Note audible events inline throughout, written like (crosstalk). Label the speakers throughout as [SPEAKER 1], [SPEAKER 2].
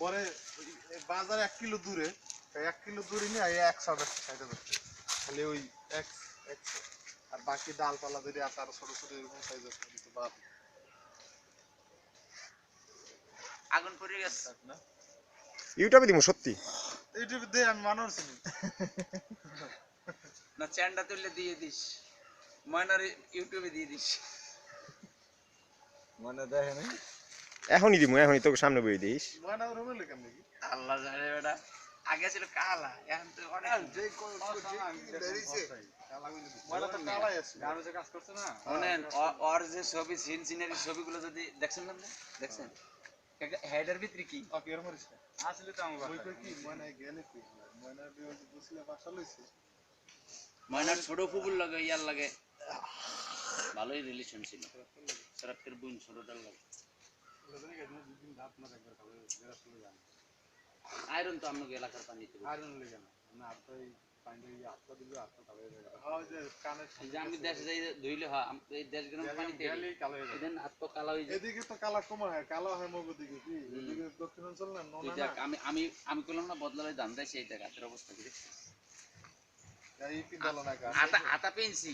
[SPEAKER 1] পরে বাজার এক কিলো দূরে এক কিলো দূরে নিয়ে একশো বেশি খাইতে পারছে খালি ওই এক একশো আর বাকি ডালপালা যদি আছে আরও ছোট ছোট এরকম কিন্তু বাদ।
[SPEAKER 2] আগুন পড়ে গেছে।
[SPEAKER 1] না।
[SPEAKER 3] ইউটিউবে দিব সত্যি।
[SPEAKER 1] ইউটিউবে দিয়ে আমি মানুষ চিনি
[SPEAKER 2] না চ্যান্ডা তুললে দিয়ে দিস। ময়নার ইউটিউবে দিয়ে দিস।
[SPEAKER 4] মনে দেখে নাই?
[SPEAKER 3] এখনই দিব এখনই তোকে সামনে বই দিস।
[SPEAKER 2] আল্লাহ জানে বেটা আগে ছিল কালা এখন তো অনেক।
[SPEAKER 1] ময়না তো কালাই আছে।
[SPEAKER 4] কাজ করছে না?
[SPEAKER 2] শোনেন ও- ওর যে ছবি সিন সিনারি ছবিগুলো যদি দেখছেন না দেখছেন? হেডের ভিতরে কি?
[SPEAKER 1] ওকে এর মরিস না
[SPEAKER 4] আসলে তো আমার
[SPEAKER 1] ওই কি? ময়না গেলে কি? ময়না দিয়ে ওই যে বুঝলে বাসা লইছে।
[SPEAKER 2] ময়নার ছোট ফুকুর লাগে ইয়ার লাগে ভালোই রিলেশন ছিল। সরাকের বোন ছোটটার লাগে। আয়রন তো আপনাকে এলাকার পানিতে
[SPEAKER 4] আয়রন লেগে না। আপনার হয়ে
[SPEAKER 1] হ্যাঁ
[SPEAKER 2] আমি দেশে যাই ধুইলে হয় এই দেশ গ্রাম পানিতে
[SPEAKER 4] গেলেই কালো হয়ে যাবে।
[SPEAKER 2] এদিন আত্ম কালা হয়ে যায়
[SPEAKER 1] এদিকে তো কালা কমা হয় কালো হয় মগ দিকে কি? এদিকে দক্ষিণাঞ্চল না নোনা না?
[SPEAKER 2] আমি আমি আমি করলাম না বদলালে দাম দেয় সেই দেখ হাতের অবস্থা কি দেখছিস?
[SPEAKER 1] এই পিন্দালো না গা
[SPEAKER 2] আতা আতা পেনছি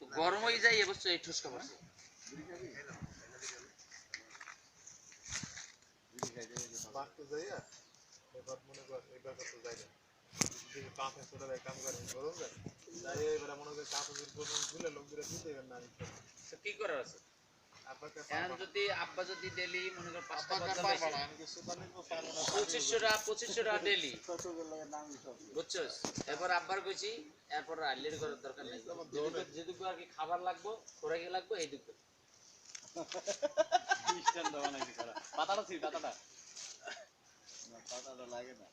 [SPEAKER 2] তো গরম হয়ে যায় এবছর এই ঠুসকা পড়ছে
[SPEAKER 1] বাঁকতে যাইয়া এবার মনে কর এবার কত যাই না। যদি পাঁচ একশো কাম করে গরম যায় যাই এবার মনে কর কাপড়ের গরম খুলে লোক দিলে দিতে এবার না
[SPEAKER 2] কি করার আছে? যদি আব্বা যদি ডেলি মনে কর পাঁচটা
[SPEAKER 1] আপনাকে
[SPEAKER 2] বদলা
[SPEAKER 1] পারবা না আমি কিছু জানি তো পারব না।
[SPEAKER 2] পঁচিশশো টাকা পঁচিশশো টাকা ডেলি বুঝছস? এরপর আব্বার কইছি এরপর আল্লির করার দরকার নেই। যেটুকু- আর কি খাবার লাগবো খোরাকি লাগবো এইটুকু। (laughs)
[SPEAKER 4] পাতাটা ছিল পাতাটা। পাতাটা লাগে না।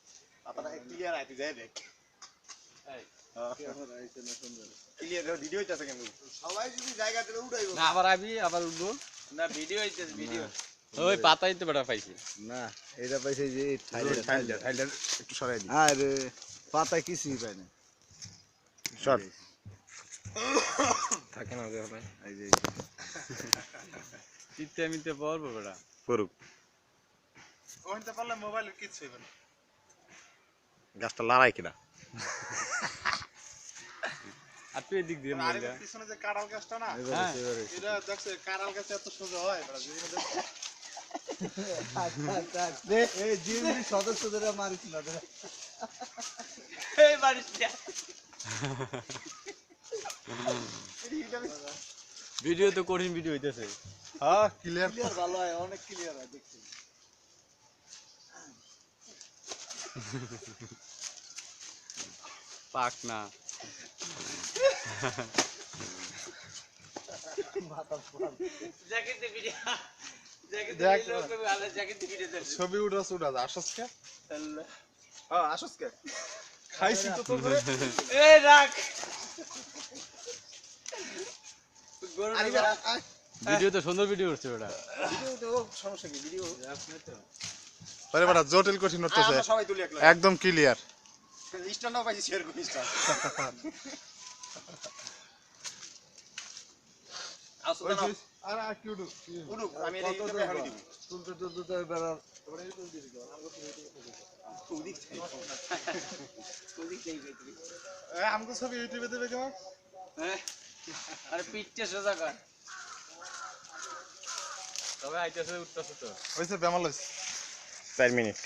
[SPEAKER 4] পাতাটা ক্লিয়ার আইতে যায় দেখ। ক্লিয়ার ভিডিও হইতাছে কেন সবাই যদি জায়গা দিলে উড়াইবো।
[SPEAKER 5] না আবার আবি আবার উঠবো
[SPEAKER 2] না ভিডিও হইতেছে ভিডিও
[SPEAKER 5] ওই পাতাই তো বেটা পাইছি।
[SPEAKER 4] না এটা পাইছে যে থাইল্যান্ড
[SPEAKER 3] থাইল্যান্ড থাইল্যান্ড একটু সরাই দিই।
[SPEAKER 4] আরে পাতায় কিছুই পায় না?
[SPEAKER 3] সর। থাকে না ওদের ভাই
[SPEAKER 4] এই যে
[SPEAKER 5] চিত্তে মিতে পড়ব বেটা
[SPEAKER 3] করুক
[SPEAKER 1] পারলে মোবাইলের কিচ্ছু হইবে না।
[SPEAKER 3] গাছটা লড়াই কিনা?
[SPEAKER 5] আর তুই এদিক দিয়ে
[SPEAKER 1] আর
[SPEAKER 5] মরে যা
[SPEAKER 1] পিছনে যে কাঁড়াল গাছটা না এটা দেখছে কাঁড়াল গাছ এত সোজা হয় দেখছে।
[SPEAKER 4] এই সদস্যদের
[SPEAKER 2] এই
[SPEAKER 5] ভিডিও তো কঠিন ভিডিও হইতেছে।
[SPEAKER 1] হ্যাঁ ক্লিয়ার
[SPEAKER 4] ক্লিয়ার ভালো হয় অনেক ক্লিয়ার হয় দেখছি
[SPEAKER 5] পাক না
[SPEAKER 2] জ্যাকেট দিয়ে ভিডিও জ্যাকেট
[SPEAKER 1] দেখ।
[SPEAKER 2] দিয়ে লোক কবি আলাদা জ্যাকেট দিয়ে ভিডিও দেখ
[SPEAKER 1] ছবি উঠাস উঠাস আসস কে? হ্যাঁ আসস কে? খাইছি তো তো করে
[SPEAKER 2] রাখ। না-
[SPEAKER 5] ভিডিও তো সুন্দর ভিডিও করছে
[SPEAKER 4] ভিডিও তো সমস্যা কি? ভিডিও।
[SPEAKER 1] আরে বড় জটিল কঠিন হচ্ছে
[SPEAKER 4] আমরা সবাই তুলি একলা।
[SPEAKER 1] একদম ক্লিয়ার
[SPEAKER 4] স্ট্যান্ডও পাইছি শেয়ার করি স্ট্যান্ড
[SPEAKER 2] আসো তো না।
[SPEAKER 1] আরে আর কি উঠু
[SPEAKER 4] উড়ুক আমি এটা ইউটিউবে এখনই দিব।
[SPEAKER 5] তুলতে তুলতে তো এবার
[SPEAKER 2] ওদিক থেকে। গেছিলি।
[SPEAKER 1] আমাকে ছবি ইউটিউবে দেবে কেমন?
[SPEAKER 2] হ্যাঁ? আরে পিঠটা সোজা কর।
[SPEAKER 5] তবে আইতেছে উঠতেছে তো।
[SPEAKER 1] হয়েছে বেমাল হয়েছে
[SPEAKER 3] চার মিনিট